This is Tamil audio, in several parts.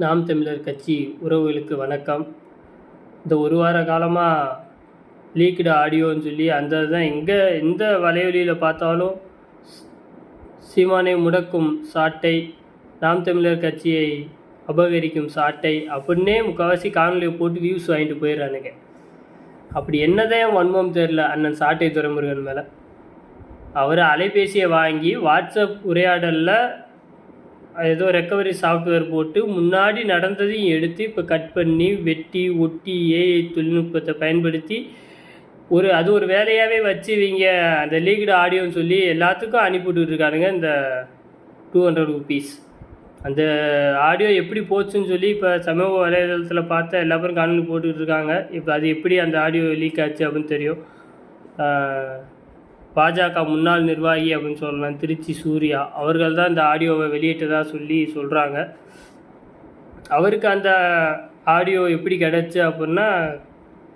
நாம் தமிழர் கட்சி உறவுகளுக்கு வணக்கம். இந்த ஒரு வார காலமாக லீக்டு ஆடியோன்னு சொல்லி அந்த தான் எங்கே எந்த வலைவலியில் பார்த்தாலும் சீமானை முடக்கும் சாட்டை நாம் தமிழர் கட்சியை அபகரிக்கும் சாட்டை அப்படின்னே முக்கால்வாசி காணொலியை போட்டு வியூஸ் வாங்கிட்டு போயிடுறானுங்க. அப்படி என்னதான் வன்மம் தெரில அண்ணன் சாட்டை துறைமுருகன் மேலே. அவர் அலைபேசியை வாங்கி வாட்ஸ்அப் உரையாடலில் ஏதோ ரெக்கவரி சாஃப்ட்வேர் போட்டு முன்னாடி நடந்ததையும் எடுத்து இப்போ கட் பண்ணி வெட்டி ஒட்டி ஏஐ தொழில்நுட்பத்தை பயன்படுத்தி ஒரு அது ஒரு வேலையாகவே வச்சு இவங்க அந்த லீக்டு ஆடியோன்னு சொல்லி எல்லாத்துக்கும் அனுப்பிவிட்டு இருக்கானுங்க இந்த டூ ஹண்ட்ரட் ருபீஸ் அந்த ஆடியோ எப்படி போச்சுன்னு சொல்லி இப்போ சமூக வலைதளத்தில் பார்த்த எல்லா பேரும் காணொலி போட்டுக்கிட்டு இருக்காங்க இப்போ அது எப்படி அந்த ஆடியோ லீக் ஆச்சு அப்படின்னு தெரியும். பாஜக முன்னாள் நிர்வாகி அப்படின்னு சொல்லலாம் திருச்சி சூர்யா. அவர்கள் தான் இந்த ஆடியோவை வெளியிட்டதாக சொல்லி சொல்கிறாங்க அவருக்கு அந்த ஆடியோ எப்படி கிடச்சி அப்படின்னா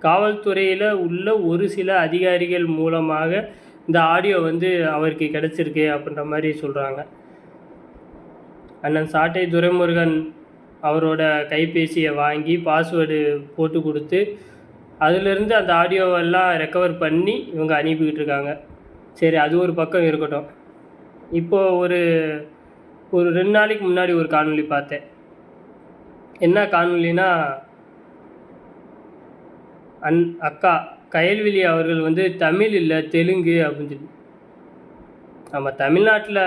காவல்துறையில் உள்ள ஒரு சில அதிகாரிகள் மூலமாக இந்த ஆடியோ வந்து அவருக்கு கிடச்சிருக்கு அப்படின்ற மாதிரி சொல்கிறாங்க அண்ணன் சாட்டை துரைமுருகன் அவரோட கைபேசியை வாங்கி பாஸ்வேர்டு போட்டு கொடுத்து அதிலிருந்து அந்த ஆடியோவெல்லாம் ரெக்கவர் பண்ணி இவங்க அனுப்பிக்கிட்டு இருக்காங்க. சரி அது ஒரு பக்கம் இருக்கட்டும். இப்போது ஒரு ஒரு ரெண்டு நாளைக்கு முன்னாடி ஒரு காணொலி பார்த்தேன். என்ன காணொலினா அன் அக்கா கயல்விழி அவர்கள் வந்து தமிழ் இல்லை தெலுங்கு அப்படின்னு சொல்லி. நம்ம தமிழ்நாட்டில்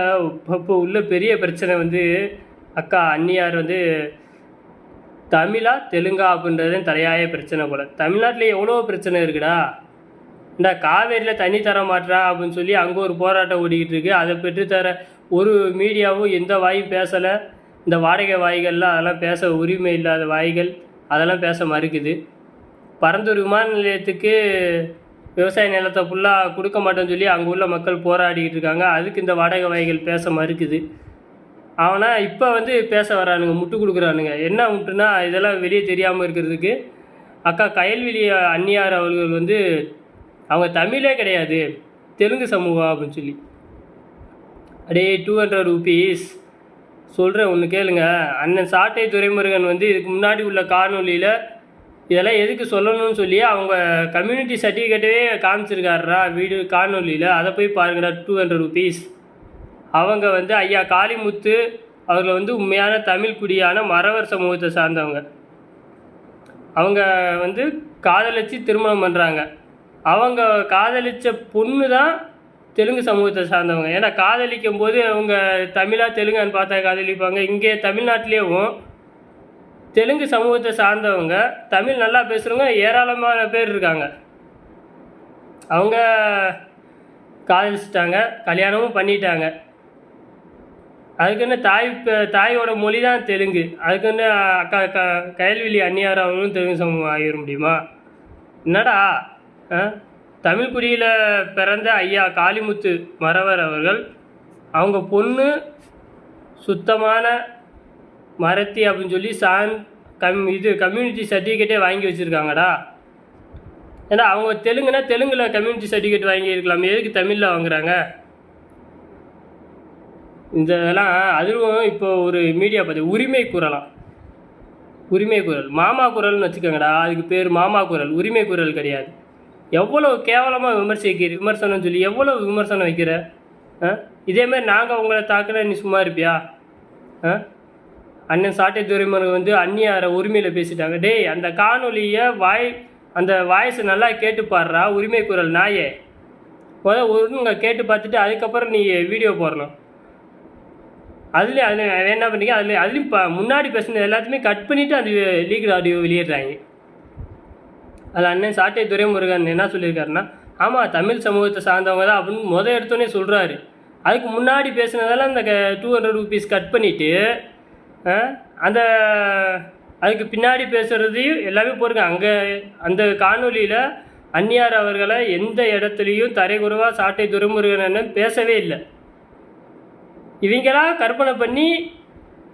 இப்போ உள்ள பெரிய பிரச்சனை வந்து அக்கா அன்னியார் வந்து தமிழா தெலுங்கா அப்படின்றது தலையாய பிரச்சனை போல். தமிழ்நாட்டில் எவ்வளோ பிரச்சனை இருக்குடா? இந்த காவேரியில் தண்ணி தர மாட்டேறா அப்படின்னு சொல்லி அங்கே ஒரு போராட்டம் ஓடிக்கிட்டு இருக்கு. அதை பெற்றுத்தர ஒரு மீடியாவும் எந்த வாயும் பேசலை. இந்த வாடகை வாய்கள்லாம் அதெல்லாம் பேச உரிமை இல்லாத வாய்கள் அதெல்லாம் பேச மறுக்குது. பரந்தூர் விமான நிலையத்துக்கு விவசாய நிலத்தை ஃபுல்லாக கொடுக்க மாட்டேன்னு சொல்லி அங்கே உள்ள மக்கள் போராடிக்கிட்டு இருக்காங்க. அதுக்கு இந்த வாடகை வாய்கள் பேச மறுக்குது. ஆனால் இப்போ வந்து பேச வரானுங்க முட்டு கொடுக்குறானுங்க. என்ன முட்டுனா இதெல்லாம் வெளியே தெரியாமல் இருக்கிறதுக்கு அக்கா கயல்விழி அந்நியார் அவர்கள் வந்து அவங்க தமிழே கிடையாது தெலுங்கு சமூகம் அப்படின்னு சொல்லி. அடே டூ ஹண்ட்ரட் ருபீஸ் சொல்கிறேன் ஒன்று கேளுங்க. அண்ணன் சாட்டை துரைமுருகன் வந்து இதுக்கு முன்னாடி உள்ள காணொலியில் இதெல்லாம் எதுக்கு சொல்லணும்னு சொல்லி அவங்க கம்யூனிட்டி சர்டிஃபிகேட்டே காமிச்சிருக்காருடா வீடு காணொலியில் அதை போய் பாருங்கடா டூ ஹண்ட்ரட் ருபீஸ் அவங்க வந்து ஐயா காளிமுத்து அவர்கள் வந்து உண்மையான தமிழ் குடியான மறவர் சமூகத்தை சார்ந்தவங்க. அவங்க வந்து காதலிச்சு திருமணம் பண்ணுறாங்க அவங்க காதலித்த பொண்ணு தான் தெலுங்கு சமூகத்தை சார்ந்தவங்க. ஏன்னா காதலிக்கும் போது அவங்க தமிழா தெலுங்கான்னு பார்த்தா காதலிப்பாங்க. இங்கே தமிழ்நாட்டிலேயும் தெலுங்கு சமூகத்தை சார்ந்தவங்க தமிழ் நல்லா பேசுகிறவங்க ஏராளமான பேர் இருக்காங்க. அவங்க காதலிச்சிட்டாங்க கல்யாணமும் பண்ணிட்டாங்க. அதுக்குன்னு தாய் தாயோட மொழி தான் தெலுங்கு அதுக்குன்னு அக்கா க கயல்விழி அந்நியார் அவங்களும் தெலுங்கு சமூகம் ஆகிட முடியுமா? என்னடா? ஆ? தமிழ் பிறந்த ஐயா காளிமுத்து மறவர் அவர்கள் அவங்க பொண்ணு சுத்தமான மரத்தி அப்படின்னு சொல்லி சான் கம் இது கம்யூனிட்டி சர்டிஃபிகேட்டே வாங்கி வச்சுருக்காங்கடா. ஏன்னா அவங்க தெலுங்குனா தெலுங்கில் கம்யூனிட்டி சர்டிஃபிகேட் வாங்கியிருக்கலாம் எதுக்கு தமிழில் வாங்குறாங்க? இந்த இதெல்லாம் அதுவும் இப்போ ஒரு மீடியா பார்த்து உரிமை குரலாம் உரிமை குரல். மாமா குரல்னு வச்சுக்கோங்கடா அதுக்கு பேர் மாமா குரல். உரிமை குரல் கிடையாது. எவ்வளோ கேவலமாக விமர்சிக்கிற விமர்சனம் சொல்லி எவ்வளோ விமர்சனம் வைக்கிற? ஆ? இதேமாதிரி நாங்கள் உங்களை தாக்குனா நீ சும்மா இருப்பியா? ஆ? அண்ணன் சாட்டை துறைமுருகன் வந்து அந்நியார உரிமையில் பேசிட்டாங்க. டேய் அந்த காணொலியை வாய் அந்த வாய்ஸை நல்லா கேட்டு பாடுறா உரிமை குரல் நாயே. முதல் ஒருங்க கேட்டு பார்த்துட்டு அதுக்கப்புறம் நீ வீடியோ போடணும். அதுலேயும் அதில் என்ன பண்ணிக்க அதில் அதுலேயும் இப்போ முன்னாடி பேசுனது எல்லாத்தையுமே கட் பண்ணிவிட்டு அந்த லீகல் ஆடியோ வெளியிடுறாங்க. அதில் அண்ணன் சாட்டை துரைமுருகன் என்ன சொல்லியிருக்காருன்னா ஆமாம் தமிழ் சமூகத்தை சார்ந்தவங்க தான் அப்படின்னு முத எடுத்தோடனே சொல்கிறாரு அதுக்கு முன்னாடி பேசுனதெல்லாம் அந்த டூ ஹண்ட்ரட் ருபீஸ் கட் பண்ணிவிட்டு அந்த அதுக்கு பின்னாடி பேசுகிறதையும் எல்லாமே போயிருங்க அங்கே அந்த காணொலியில் அந்நியார் அவர்களை எந்த இடத்துலையும் தரைக்குறவாக சாட்டை துரைமுருகன் பேசவே இல்லை. இவங்களாம் கற்பனை பண்ணி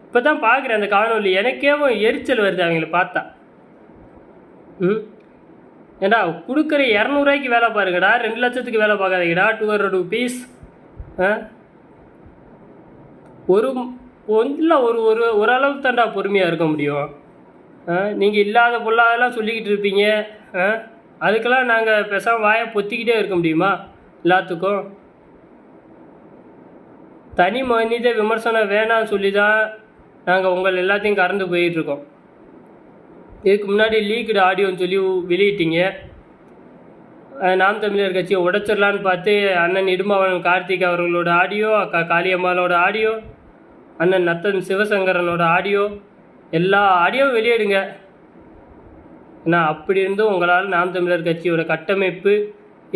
இப்போ தான் பார்க்குறேன் அந்த காணொலி எனக்கேவும் எரிச்சல் வருது அவங்கள பார்த்தா. ம்? ஏண்டா கொடுக்குற இரநூறுவாய்க்கு வேலை பாருங்கடா ரெண்டு லட்சத்துக்கு வேலை பார்க்காதீங்கடா டூ ஹண்ட்ரட் ருபீஸ் ஆ? ஒரு இல்லை ஒரு ஒரு ஓரளவுக்கு தான்டா பொறுமையாக இருக்க முடியும். நீங்கள் இல்லாத பொல்லாதெல்லாம் சொல்லிக்கிட்டு இருப்பீங்க. ஆ? அதுக்கெல்லாம் நாங்கள் பேசாமல் வாயை பொத்திக்கிட்டே இருக்க முடியுமா? எல்லாத்துக்கும். தனி மனித விமர்சனம் வேணாம்னு சொல்லி தான் நாங்கள் உங்கள் எல்லாத்தையும் கறந்து போயிட்டுருக்கோம் இதுக்கு முன்னாடி லீக்டு ஆடியோன்னு சொல்லி வெளியிட்டீங்க. நாம் தமிழர் கட்சியை உடைச்சிடலான்னு பார்த்து அண்ணன் இடும்பாவனம் கார்த்திக் அவர்களோட ஆடியோ அக்கா காளியம்மாளோட ஆடியோ அண்ணன் நத்தன் சிவசங்கரனோட ஆடியோ எல்லா ஆடியோவும் வெளியிடுங்க. ஏன்னா அப்படி இருந்தும் உங்களால் நாம் தமிழர் கட்சியோட கட்டமைப்பு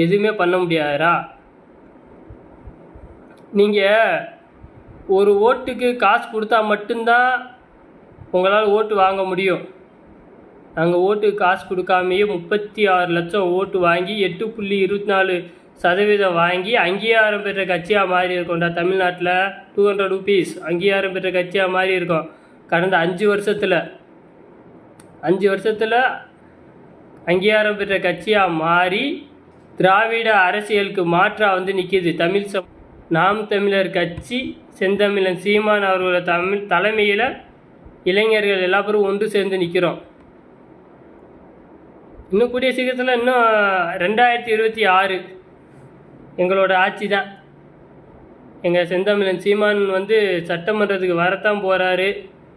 எதுவுமே பண்ண முடியாதரா நீங்கள் ஒரு ஓட்டுக்கு காசு கொடுத்தா மட்டும்தான் உங்களால் ஓட்டு வாங்க முடியும். நாங்கள் ஓட்டு காசு கொடுக்காமையே முப்பத்தி ஆறு லட்சம் ஓட்டு வாங்கி எட்டு புள்ளி இருபத்தி நாலு சதவீதம் வாங்கி அங்கீகாரம் பெற்ற கட்சியாக மாறி இருக்கோம்டா தமிழ்நாட்டில். டூ ஹண்ட்ரட் ருபீஸ் அங்கீகாரம் பெற்ற கட்சியாக மாறி இருக்கோம். கடந்த அஞ்சு வருஷத்தில் அஞ்சு வருஷத்தில் அங்கீகாரம் பெற்ற கட்சியாக மாறி திராவிட அரசியலுக்கு மாற்றாக வந்து நிற்கிது தமிழ் சம் நாம் தமிழர் கட்சி செந்தமிழன் சீமான் அவர்களோட தமிழ் தலைமையில் இளைஞர்கள் எல்லா பேரும் ஒன்று சேர்ந்து நிற்கிறோம் இன்னும் கூடிய சீக்கிரத்தில் இன்னும் ரெண்டாயிரத்தி இருபத்தி ஆறு எங்களோட ஆட்சி தான். எங்கள் செந்தமிழன் சீமான் வந்து சட்டமன்றத்துக்கு வரத்தான் போகிறாரு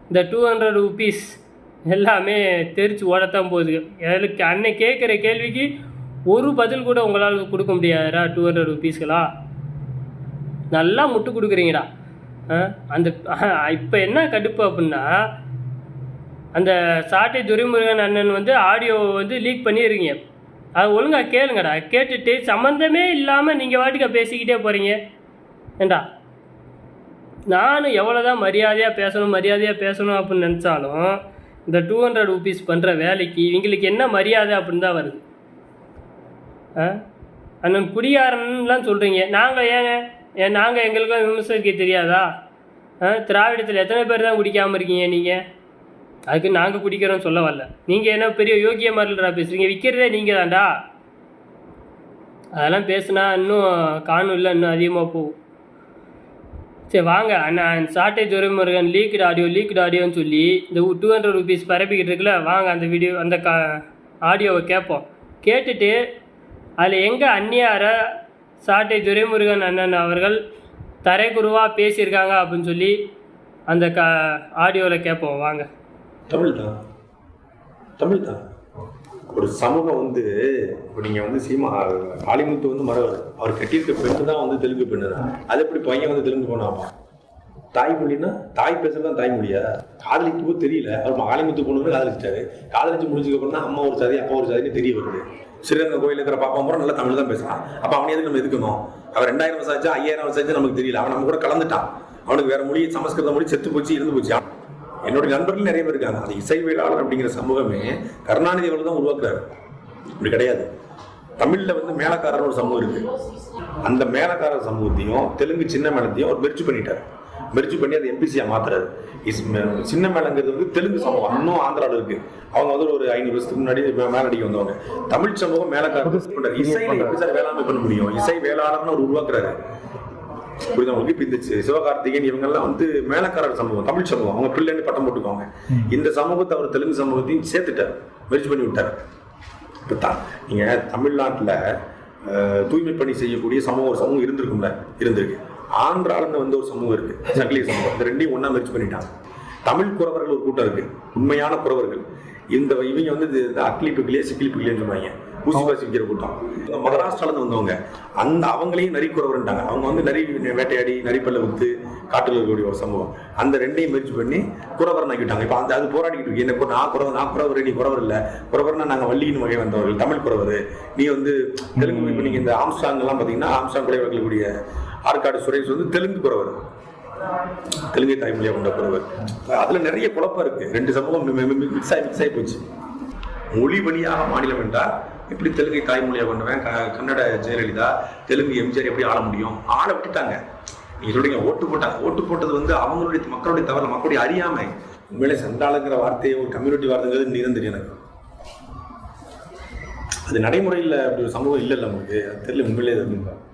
இந்த டூ ஹண்ட்ரட் ருபீஸ் எல்லாமே தெரிச்சு ஓடத்தான் போகுது. எனக்கு அன்னை கேட்குற கேள்விக்கு ஒரு பதில் கூட உங்களால் கொடுக்க முடியாதுடா டூ ஹண்ட்ரட் ருபீஸ்களா நல்லா முட்டு கொடுக்குறீங்கடா. ஆ, அந்த இப்போ என்ன கடுப்பு அப்படின்னா அந்த சாட்டை துரைமுருகன் அண்ணன் வந்து ஆடியோ வந்து லீக் பண்ணியிருக்கீங்க. அது ஒழுங்காக கேளுங்கடா. கேட்டுட்டு சம்மந்தமே இல்லாமல் நீங்கள் வாட்டுக்க பேசிக்கிட்டே போகிறீங்க ஏண்டா? நானும் எவ்வளோ தான் மரியாதையாக பேசணும் மரியாதையாக பேசணும் அப்படின்னு நினச்சாலும் இந்த டூ ஹண்ட்ரட் ருபீஸ் பண்ணுற வேலைக்கு இவங்களுக்கு என்ன மரியாதை அப்படின்னு தான் வருது. ஆ? அண்ணன் குடியாரன்லாம் சொல்கிறீங்க நாங்கள் ஏங்க? ஏன் நாங்கள் எங்களுக்கும் விமர்சனிக்க தெரியாதா? ஆ திராவிடத்தில் எத்தனை பேர் தான் குடிக்காமல் இருக்கீங்க நீங்கள் அதுக்கு நாங்கள் குடிக்கிறோம்னு சொல்ல வரல. நீங்கள் என்ன பெரிய யோகிய மாதிரிலடா பேசுகிறீங்க விற்கிறதே நீங்கள் தான்டா அதெல்லாம் பேசுனா இன்னும் காணும் இல்லை இன்னும் அதிகமாக போகும். சரி வாங்க. அண்ணன் Sattai Duraimurugan leaked audio leaked ஆடியோன்னு சொல்லி இந்த டூ ஹண்ட்ரட் ருபீஸ் பரப்பிக்கிட்டு இருக்குல்ல வாங்க அந்த வீடியோ அந்த கா ஆடியோவை கேட்போம். கேட்டுட்டு அதில் எங்கே அந்நியார சாட்டை துரைமுருகன் அண்ணன் அவர்கள் தரைக்குருவாக பேசியிருக்காங்க அப்படின்னு சொல்லி அந்த க ஆடியோவில் கேட்போம். வாங்க. தமிழ் தான் தமிழ் தான் ஒரு சமூகம் வந்து இப்போ நீங்கள் வந்து சீமா காளிமுத்து வந்து மரவர் அவர் கட்டியிருக்க பெண்ணு தான் வந்து தெலுங்கு பெண்ணு தான். அது எப்படி பையன் வந்து தெலுங்கு போனாமா தாய்மொழின்னா தாய் பேசுறது தான் தாய்மொழியா? காதலிக்கும் போது தெரியல. அவர் காளிமுத்து பொண்ணு காதலிச்சிட்டாரு. காதலிச்சு முடிஞ்சதுக்கு அப்புறம் தான் அம்மா ஒரு சாதி அப்பா ஒரு சாதின்னு தெரிய வருது. ஸ்ரீரங்கம் கோயில் இருக்கிற பாப்பா முறை நல்லா தமிழ் தான் பேசுறான். அப்போ அவனை எதுக்கு நம்ம எதுக்கணும்? அவன் ரெண்டாயிரம் வருஷம் ஆச்சு ஐயாயிரம் வருஷம் ஆச்சு நமக்கு தெரியல. அவன் நம்ம கூட கலந்துட்டான். அவனுக்கு வேற மொழி சமஸ்கிருத மொழி செத்து போச்சு இருந்து போச்சு. என்னுடைய நண்பர்கள் நிறைய பேர் இருக்காங்க. அந்த இசைவியலாளர் அப்படிங்கிற சமூகமே கருணாநிதி அவர்கள் தான் உருவாக்குறாரு. இப்படி கிடையாது. தமிழ்ல வந்து மேலக்காரர் ஒரு சமூகம் இருக்கு. அந்த மேலக்காரர் சமூகத்தையும் தெலுங்கு சின்ன மேளத்தையும் அவர் மெர்ஜ் பண்ணிட்டார். மெர்ஜ் பண்ணி அதை எம்பிசியா மாத்துறாரு. இஸ்- சின்ன மேளங்கிறது வந்து தெலுங்கு சமூகம் இன்னும் ஆந்திராவில் இருக்கு. அவங்க வந்து ஒரு ஐநூறு வருஷத்துக்கு முன்னாடி மேலடிக்கு வந்தவங்க. தமிழ் சமூகம் மேலக்காரர் இசையில எப்படி சார் வேளாண்மை பண்ண முடியும்? இசை வேளாளர்னு அவர் உருவாக்குறாரு. புரியுதா உங்களுக்கு இப்ப இந்த சிவகார்த்திகேயன் இவங்க எல்லாம் வந்து மேலக்காரர் சமூகம் தமிழ் சமூகம். அவங்க பிள்ளைன்னு பட்டம் போட்டுக்கோங்க இந்த சமூகத்தை அவர் தெலுங்கு சமூகத்தையும் சேர்த்துட்டார். மெர்ஜ் பண்ணி விட்டார். இப்போ தான் நீங்க தமிழ்நாட்டுல அஹ், தூய்மை பணி செய்யக்கூடிய சமூகம் ஒரு சமூகம் இருந்திருக்கும்ல இருந்திருக்கு. ஆந்திராலன்னு வந்து ஒரு சமூகம் இருக்கு. சங்கிலி சமூகம். இந்த ரெண்டையும் ஒண்ணா மெர்ஜ் பண்ணிட்டாங்க. தமிழ் குறவர்கள் ஒரு கூட்டம் இருக்கு. உண்மையான குறவர்கள். இந்த இவங்க வந்து இது- இந்த அக்லி ஊசி பாசி விற்கிற கூட்டம் இவங்க மகாராஷ்டிரால இருந்து வந்தவங்க அந்த அவங்களையும் நரி அவங்க வந்து நரி வேட்டையாடி நரிப்பல்ல வித்து காட்டுல இருக்கக்கூடிய ஒரு சமூகம் அந்த ரெண்டையும் மெர்ஜ் பண்ணி குறவரன் ஆக்கிட்டாங்க இப்போ அந்த அது போராடிக்கிட்டு இருக்கு என்ன நான் குறவர் நான் குறவர் நீ குறவர் இல்ல குறவர்னா நாங்க வள்ளியின் வகை வந்தவர்கள் தமிழ் குறவர் நீ வந்து தெலுங்கு இப்போ நீங்க இந்த ஆம்ஸ்டாங் எல்லாம் பாத்தீங்கன்னா ஆம்ஸ்டாங் குறைவர்கள் கூடிய ஆற்காடு சுரேஷ் வந்து தெலுங்கு குறவர் தெலுங்கை தாய்மொழியா கொண்ட குறவர் அதுல நிறைய குழப்பம் இருக்கு ரெண்டு சமூகம் மிக்ஸ் ஆகி மிக்ஸ் ஆகி போச்சு மொழி வழியாக மாநிலம் என்றால் எப்படி தெலுங்கை தாய்மொழியாக கொண்டவன் க- கன்னட ஜெயலலிதா தெலுங்கு எம்ஜிஆர் எப்படி ஆள முடியும்? ஆள விட்டுட்டாங்க. நீங்க சொல்றீங்க ஓட்டு போட்டாங்க. ஓட்டு போட்டது வந்து அவங்களுடைய மக்களுடைய தவறு மக்களுடைய அறியாமை. உண்மையிலே சண்டாளங்கிற வார்த்தையை ஒரு கம்யூனிட்டி வார்த்தைங்கிறது நீ தான் தெரியும் எனக்கு. அது நடைமுறையில் அப்படி ஒரு சமூகம் இல்லைல்ல நமக்கு அது தெரியல உண்மையிலே தெரியுங்களா